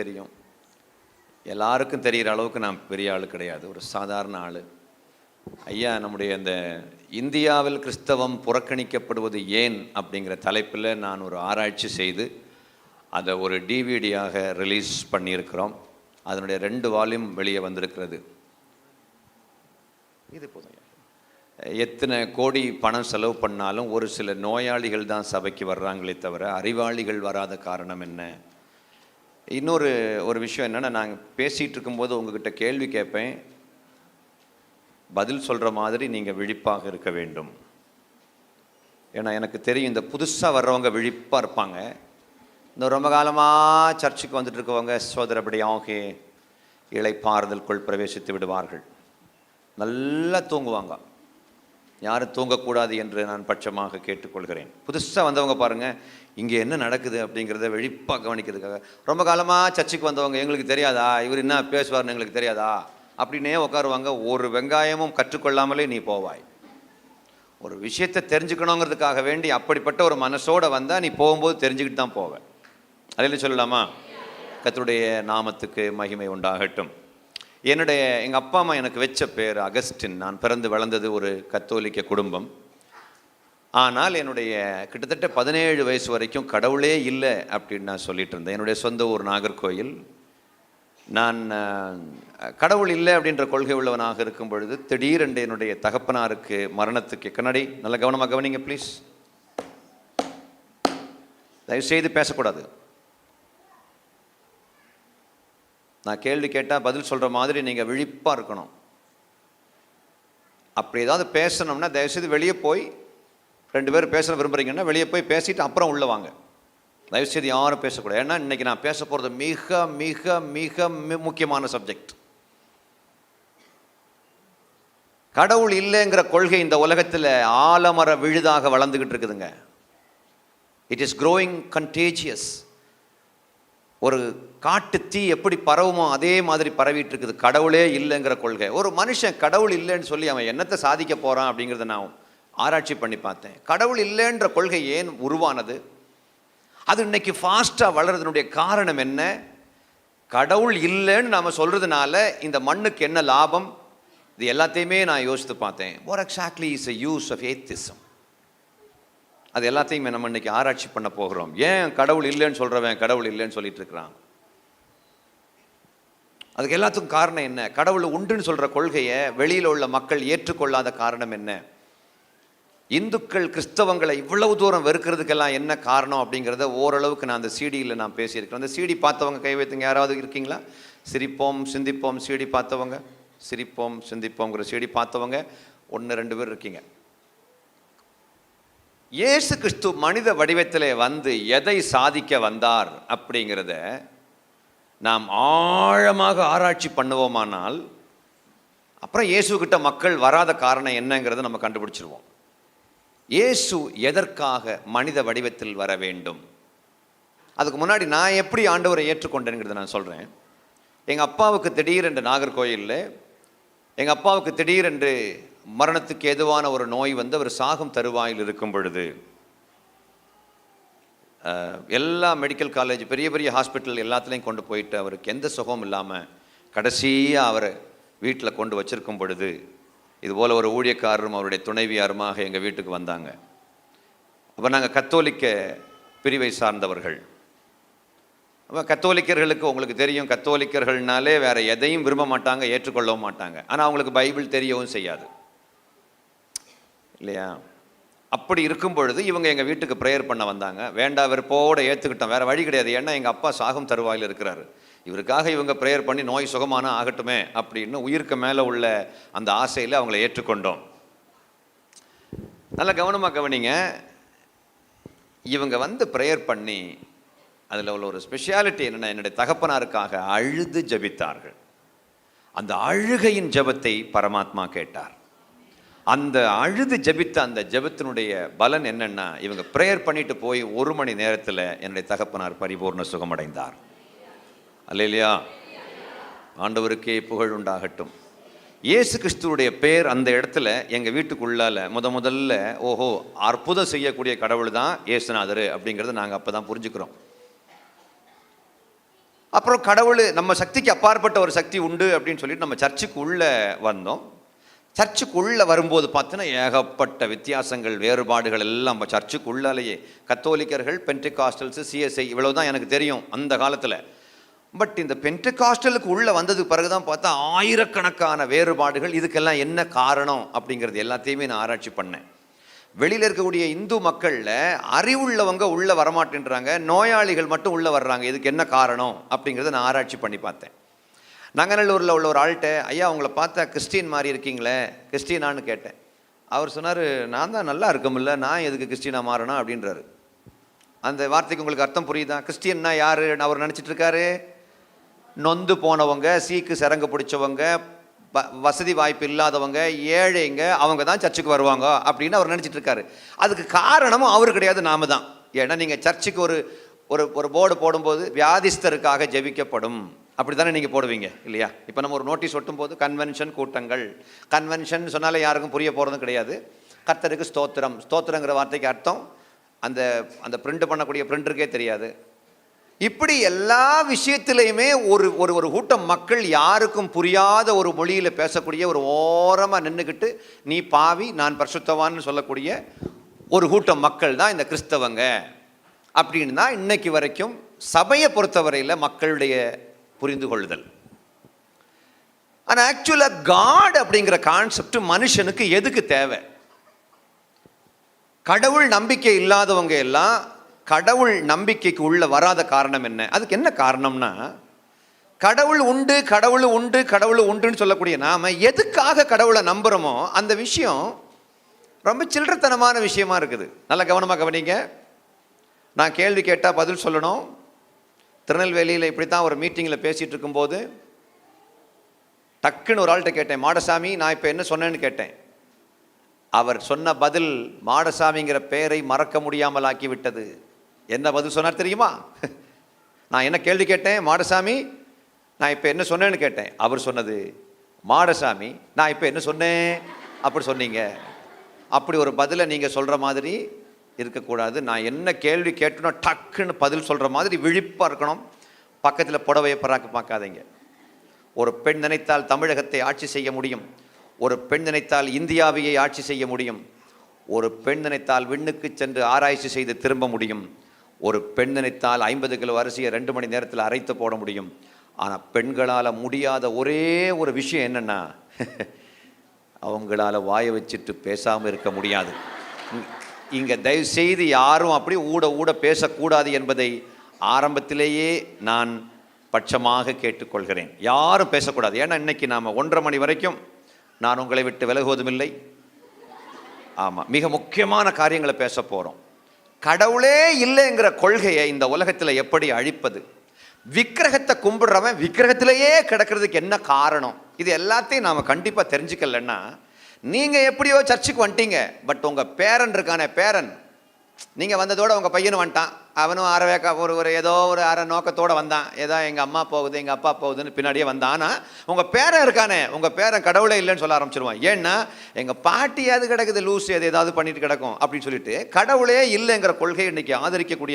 தெரியும். எல்லாருக்கும் தெரிகிற அளவுக்கு நான் பெரிய ஆள் கிடையாது. ஒரு சாதாரண ஆள். ஐயா நம்முடைய அந்த இந்தியாவில் கிறிஸ்தவம் புறக்கணிக்கப்படுவது ஏன் அப்படிங்கிற தலைப்பில் நான் ஒரு ஆராய்ச்சி செய்து அதை ஒரு டிவிடியாக ரிலீஸ் பண்ணியிருக்கிறோம். அதனுடைய ரெண்டு வால்யூம் வெளியே வந்திருக்கிறது. இது போதும் எத்தனை கோடி பணம் செலவு பண்ணாலும் ஒரு சில நோயாளிகள் தான் சபைக்கு வர்றாங்களே தவிர அறிவாளிகள் வராத காரணம் என்ன? இன்னொரு ஒரு விஷயம் என்னென்னா நாங்கள் பேசிகிட்டு இருக்கும்போது உங்ககிட்ட கேள்வி கேட்பேன். பதில் சொல்கிற மாதிரி நீங்கள் விழிப்பாக இருக்க வேண்டும். ஏன்னா எனக்கு தெரியும் இந்த புதுசாக வர்றவங்க விழிப்பாக இருப்பாங்க. இந்த ரொம்ப காலமாக சர்ச்சுக்கு வந்துட்டு இருக்கவங்க சோதரப்படியாக இளைப்பாறுதலுக்குள் பிரவேசித்து விடுவார்கள். நல்லா தூங்குவாங்க. யாரும் தூங்கக்கூடாது என்று நான் பட்சமாக கேட்டுக்கொள்கிறேன். புதுசாக வந்தவங்க பாருங்கள் இங்கே என்ன நடக்குது அப்படிங்கிறத வெளிப்பாக கவனிக்கிறதுக்காக. ரொம்ப காலமாக சர்ச்சுக்கு வந்தவங்க எங்களுக்கு தெரியாதா? இவர் என்ன பேசுவார்னு எங்களுக்கு தெரியாதா? அப்படின்னே உட்காருவாங்க. ஒரு வெங்காயமும் கற்றுக்கொள்ளாமலே நீ போவாய். ஒரு விஷயத்தை தெரிஞ்சுக்கணுங்கிறதுக்காக வேண்டி அப்படிப்பட்ட ஒரு மனசோட வந்தால் நீ போகும்போது தெரிஞ்சுக்கிட்டு தான் போவேன் அதில் சொல்லலாமா? கத்துடைய நாமத்துக்கு மகிமை உண்டாகட்டும். என்னுடைய எங்கள் அப்பா அம்மா எனக்கு வச்ச பேர் அகஸ்டின். நான் பிறந்து வளர்ந்தது ஒரு கத்தோலிக்க குடும்பம். ஆனால் என்னுடைய கிட்டத்தட்ட பதினேழு வயசு வரைக்கும் கடவுளே இல்லை அப்படின்னு நான் சொல்லிட்டு இருந்தேன். என்னுடைய சொந்த ஊர் நாகர்கோயில் நான் கடவுள் இல்லை அப்படின்ற கொள்கை உள்ளவனாக இருக்கும் பொழுது திடீரென்று என்னுடைய தகப்பனாருக்கு மரணத்துக்கு கண்ணாடி நல்ல கவனமாக கவனிங்க ப்ளீஸ் தயவுசெய்து பேசக்கூடாது. நான் கேள்வி கேட்டால் பதில் சொல்கிற மாதிரி நீங்கள் விழிப்பாக இருக்கணும். அப்படி ஏதாவது பேசணும்னா தயவுசெய்து வெளியே போய் ரெண்டு பேரும் பேச விரும்புகிறீங்கன்னா வெளியே போய் பேசிட்டு அப்புறம் உள்ளே வாங்க. தயவுசெய்து யாரும் பேசக்கூடாது. ஏன்னா இன்றைக்கி நான் பேச போகிறது மிக மிக மிக மி- முக்கியமான சப்ஜெக்ட் கடவுள் இல்லைங்கிற கொள்கை இந்த உலகத்தில் ஆலமர விழுதாக வளர்ந்துக்கிட்டு இருக்குதுங்க. இட் இஸ் க்ரோயிங் கண்டேஜியஸ் ஒரு காட்டு தீ எப்படி பரவுமோ அதே மாதிரி பரவிட்டு இருக்குது கடவுளே இல்லைங்கிற கொள்கை. ஒரு மனுஷன் கடவுள் இல்லைன்னு சொல்லி அவன் என்னத்தை சாதிக்க போகிறான் அப்படிங்கிறத நான் ஆராய்ச்சி பண்ணி பார்த்தேன். கடவுள் இல்லைன்ற கொள்கை ஏன் உருவானது? அது இன்னைக்கு ஃபாஸ்ட்டாக வளர்றதுனுடைய காரணம் என்ன? கடவுள் இல்லைன்னு நாம் சொல்கிறதுனால இந்த மண்ணுக்கு என்ன லாபம்? இது எல்லாத்தையுமே நான் யோசித்து பார்த்தேன். What exactly is a use of atheism அது எல்லாத்தையும் நம்ம இன்னைக்கு ஆராய்ச்சி பண்ண போகிறோம். ஏன் கடவுள் இல்லைன்னு சொல்கிறவன் கடவுள் இல்லைன்னு சொல்லிட்டு இருக்கிறான்? அதுக்கு எல்லாத்துக்கும் காரணம் என்ன? கடவுள் உண்டுன்னு சொல்கிற கொள்கையை வெளியில் உள்ள மக்கள் ஏற்றுக்கொள்ளாத காரணம் என்ன? இந்துக்கள் கிறிஸ்தவங்களை இவ்வளவு தூரம் வெறுக்கிறதுக்கெல்லாம் என்ன காரணம் அப்படிங்கிறத ஓரளவுக்கு நான் அந்த சீடியில் நான் பேசியிருக்கிறேன். அந்த சீடி பார்த்தவங்க கை வைத்துங்க. யாராவது இருக்கீங்களா? சிரிப்போம் சிந்திப்போம் சீடி பார்த்தவங்க. சிரிப்போம் சிந்திப்போங்கிற சீடி பார்த்தவங்க. ஒன்று ரெண்டு பேர் இருக்கீங்க. இயேசு கிறிஸ்து மனித வடிவத்திலே வந்து எதை சாதிக்க வந்தார் அப்படிங்கிறத நாம் ஆழமாக ஆராய்ச்சி பண்ணுவோமானால் அப்புறம் இயேசுக்கிட்ட மக்கள் வராத காரணம் என்னங்கிறத நம்ம கண்டுபிடிச்சிருவோம். இயேசு எதற்காக மனித வடிவத்தில் வர வேண்டும்? அதுக்கு முன்னாடி நான் எப்படி ஆண்டவரை ஏற்றுக்கொண்டேங்கிறத நான் சொல்கிறேன் எங்கள் அப்பாவுக்கு திடீரென்று நாகர்கோயிலில் எங்கள் அப்பாவுக்கு திடீரென்று மரணத்துக்கு ஏதுவான ஒரு நோய் வந்து அவர் சாகும் தருவாயில் இருக்கும் பொழுது எல்லா மெடிக்கல் காலேஜ் பெரிய பெரிய ஹாஸ்பிட்டல் எல்லாத்துலேயும் கொண்டு போயிட்டு அவருக்கு எந்த சுகமும் இல்லாமல் கடைசியாக அவரை வீட்டில் கொண்டு வச்சிருக்கும் பொழுது இதுபோல் ஒரு ஊழியக்காரரும் அவருடைய துணைவியாருமாக எங்கள் வீட்டுக்கு வந்தாங்க. அப்போ நாங்கள் கத்தோலிக்க பிரிவை சார்ந்தவர்கள். அப்போ கத்தோலிக்கர்களுக்கு உங்களுக்கு தெரியும் கத்தோலிக்கர்கள்னாலே வேறு எதையும் விரும்ப மாட்டாங்க ஏற்றுக்கொள்ளவும் மாட்டாங்க. ஆனால் அவங்களுக்கு பைபிள் தெரியவும் செய்யாது. இல்லையா? அப்படி இருக்கும் பொழுது இவங்க எங்கள் வீட்டுக்கு ப்ரேயர் பண்ண வந்தாங்க. வேண்டா வெறுப்போடு ஏற்றுக்கிட்டோம் வேறு வழி கிடையாது. ஏன்னா எங்கள் அப்பா சாகும் தருவாயில் இருக்கிறாரு. இவருக்காக இவங்க ப்ரேயர் பண்ணி நோய் சுகமான ஆகட்டுமே அப்படின்னு உயிருக்கு மேலே உள்ள அந்த ஆசையில் அவங்கள ஏற்றுக்கொண்டோம். நல்லா கவனமாக கவனிங்க. இவங்க வந்து ப்ரேயர் பண்ணி அதில் உள்ள ஒரு ஸ்பெஷாலிட்டி என்னென்னா என்னுடைய தகப்பனாருக்காக அழுது ஜெபித்தார்கள். அந்த அழுகையின் ஜெபத்தை பரமாத்மா கேட்டார். அந்த அழுது ஜெபித்த அந்த ஜபத்தினுடைய பலன் என்னன்னா இவங்க ப்ரேயர் பண்ணிட்டு போய் ஒரு மணி நேரத்தில் என்னுடைய தகப்பனார் பரிபூர்ண சுகமடைந்தார். அல்லையா ஆண்டவருக்கே புகழ் உண்டாகட்டும். இயேசு கிறிஸ்துவுடைய பேர் அந்த இடத்துல எங்கள் வீட்டுக்குள்ளால முத முதல்ல ஓஹோ அற்புதம் செய்யக்கூடிய கடவுள் தான் இயேசுநாதர் அப்படிங்கிறத நாங்கள் அப்போ தான் புரிஞ்சுக்கிறோம். அப்புறம் கடவுள் நம்ம சக்திக்கு அப்பாற்பட்ட ஒரு சக்தி உண்டு அப்படின்னு சொல்லிட்டு நம்ம சர்ச்சுக்கு உள்ளே வந்தோம். சர்ச்சுக்குள்ளே வரும்போது பார்த்தீங்கன்னா ஏகப்பட்ட வித்தியாசங்கள் வேறுபாடுகள் எல்லாம் நம்ம கத்தோலிக்கர்கள் பென்டிகாஸ்டல்ஸு சிஎஸ்ஐ இவ்வளோ தான் எனக்கு தெரியும் அந்த காலத்தில். பட் இந்த பென்டிகாஸ்டலுக்கு உள்ளே வந்ததுக்கு பிறகு தான் பார்த்தா ஆயிரக்கணக்கான வேறுபாடுகள் இதுக்கெல்லாம் என்ன காரணம் அப்படிங்கிறது எல்லாத்தையுமே நான் ஆராய்ச்சி பண்ணேன். வெளியில் இருக்கக்கூடிய இந்து மக்களில் அறிவுள்ளவங்க உள்ளே வரமாட்டேன்றாங்க நோயாளிகள் மட்டும் உள்ளே வர்றாங்க இதுக்கு என்ன காரணம் அப்படிங்கிறத நான் ஆராய்ச்சி பண்ணி பார்த்தேன். நங்கநல்லூரில் உள்ள ஒரு ஆள்கிட்ட ஐயா உங்களை பார்த்தா கிறிஸ்டின் மாதிரி இருக்கீங்களே கிறிஸ்டினான்னு கேட்டேன். அவர் சொன்னார் நான் தான் நல்லா இருக்கமில்ல நான் எதுக்கு கிறிஸ்டினாக மாறணும் அப்படின்றாரு. அந்த வார்த்தைக்கு உங்களுக்கு அர்த்தம் புரியுதா? கிறிஸ்டின்னா யார்? அவர் நினச்சிட்டு இருக்காரு. நொந்து போனவங்க சீக்கு சரங்கு பிடிச்சவங்க வ- வசதி வாய்ப்பு இல்லாதவங்க ஏழைங்க அவங்க தான் சர்ச்சுக்கு வருவாங்க அப்படின்னு அவர் நினச்சிட்டு இருக்காரு. அதுக்கு காரணமும் அவர் கிடையாது நாம தான். ஏன்னா நீங்கள் சர்ச்சுக்கு ஒரு ஒரு ஒரு போர்டு போடும்போது வியாதிஸ்தருக்காக ஜெபிக்கப்படும். அப்படி தானே நீங்கள் போடுவீங்க இல்லையா? இப்போ நம்ம ஒரு நோட்டீஸ் ஒட்டும் போது கன்வென்ஷன் கூட்டங்கள் கன்வென்ஷன் சொன்னாலே யாருக்கும் புரிய போகிறதும் கிடையாது. கர்த்தருக்கு ஸ்தோத்திரம். ஸ்தோத்திரங்கிற வார்த்தைக்கு அர்த்தம் அந்த அந்த பிரிண்ட் பண்ணக்கூடிய பிரிண்டருக்கே தெரியாது. இப்படி எல்லா விஷயத்திலையுமே ஒரு ஒரு ஒரு கூட்டம் மக்கள் யாருக்கும் புரியாத ஒரு மொழியில் பேசக்கூடிய ஒரு ஓரமாக நின்றுக்கிட்டு நீ பாவி நான் பரிசுத்தவான்னு சொல்லக்கூடிய ஒரு கூட்டம் மக்கள் தான் இந்த கிறிஸ்தவங்க. அப்படின்னு தான் இன்னைக்கு வரைக்கும் சபையை பொறுத்தவரையில் மக்களுடைய புரிந்து கொள்ளுதல் ஆனால் ஆக்சுவலாக காட் அப்படிங்கிற கான்செப்ட் மனுஷனுக்கு எதுக்கு தேவை? கடவுள் நம்பிக்கை இல்லாதவங்க எல்லாம் கடவுள் நம்பிக்கைக்கு உள்ள வராத காரணம் என்ன? அதுக்கு என்ன காரணம்னா கடவுள் உண்டு கடவுள் உண்டு கடவுள் உண்டுன்னு சொல்லக்கூடிய நாம் எதுக்காக கடவுளை நம்புகிறோமோ அந்த விஷயம் ரொம்ப சில்லறத்தனமான விஷயமா இருக்குது. நல்ல கவனமாக கவனிங்க. நான் கேள்வி கேட்டால் பதில் சொல்லணும். திருநெல்வேலியில் இப்படி தான் ஒரு மீட்டிங்கில் பேசிகிட்டு இருக்கும்போது டக்குன்னு ஒரு ஆள்கிட்ட கேட்டேன் மாடசாமி நான் இப்போ என்ன சொன்னேன்னு கேட்டேன். அவர் சொன்ன பதில் மாடசாமிங்கிற பெயரை மறக்க முடியாமல் ஆக்கிவிட்டது. என்ன பதில் சொன்னார் தெரியுமா? நான் என்ன கேள்வி கேட்டேன்? மாடசாமி நான் இப்போ என்ன சொன்னேன்னு கேட்டேன். அவர் சொன்னது மாடசாமி நான் இப்போ என்ன சொன்னேன்? அப்படி சொன்னீங்க. அப்படி ஒரு பதிலை நீங்கள் சொல்கிற மாதிரி இருக்கக்கூடாது. நான் என்ன கேள்வி கேட்டனோ டக்குன்னு பதில் சொல்கிற மாதிரி விழிப்பாக இருக்கணும். பக்கத்தில் புடவையை பராக்க பார்க்காதீங்க. ஒரு பெண் நினைத்தால் தமிழகத்தை ஆட்சி செய்ய முடியும். ஒரு பெண் நினைத்தால் இந்தியாவையே ஆட்சி செய்ய முடியும். ஒரு பெண் நினைத்தால் விண்ணுக்கு சென்று ஆராய்ச்சி செய்து திரும்ப முடியும். ஒரு பெண் நினைத்தால் ஐம்பது கிலோ அரிசியை ரெண்டு மணி நேரத்தில் அரைத்து போட முடியும். ஆனால் பெண்களால் முடியாத ஒரே ஒரு விஷயம் என்னென்னா அவங்களால வாயை வச்சுட்டு பேசாமல் இருக்க முடியாது. இங்கே தயவு செய்து யாரும் அப்படி ஊட ஊட பேசக்கூடாது என்பதை ஆரம்பத்திலேயே நான் பட்சமாக கேட்டுக்கொள்கிறேன். யாரும் பேசக்கூடாது. ஏன்னா இன்றைக்கி நாம் ஒன்றரை மணி வரைக்கும் நான் உங்களை விட்டு விலகுவதும் இல்லை ஆமாம் மிக முக்கியமான காரியங்களை பேச போகிறோம் கடவுளே இல்லைங்கிற கொள்கையை இந்த உலகத்தில் எப்படி அழிப்பது? விக்கிரகத்தை கும்பிடுறவன் விக்கிரகத்திலேயே கிடக்கிறதுக்கு என்ன காரணம்? இது எல்லாத்தையும் நாம் கண்டிப்பாக தெரிஞ்சுக்கலன்னா நீங்கள் எப்படியோ சர்ச்சுக்கு வந்துட்டீங்க பட் உங்கள் பேரன் இருக்கானே பேரன். நீங்கள் வந்ததோட உங்கள் பையனும் வந்துட்டான். அவனும் அரவேக்கா ஒரு ஒரு ஏதோ ஒரு அரை நோக்கத்தோடு வந்தான். ஏதோ எங்கள் அம்மா போகுது எங்கள் அப்பா போகுதுன்னு பின்னாடியே வந்தான். ஆனால் உங்கள் பேரன் இருக்கானே உங்கள் பேரன் கடவுளே இல்லைன்னு சொல்ல ஆரம்பிச்சிருவான். ஏன்னா எங்கள் பாட்டி அது கிடக்குது லூஸ் எது ஏதாவது பண்ணிட்டு கிடக்கும் அப்படின்னு சொல்லிட்டு கடவுளே இல்லைங்கிற கொள்கையை இன்றைக்கி ஆதரிக்கக்கூடிய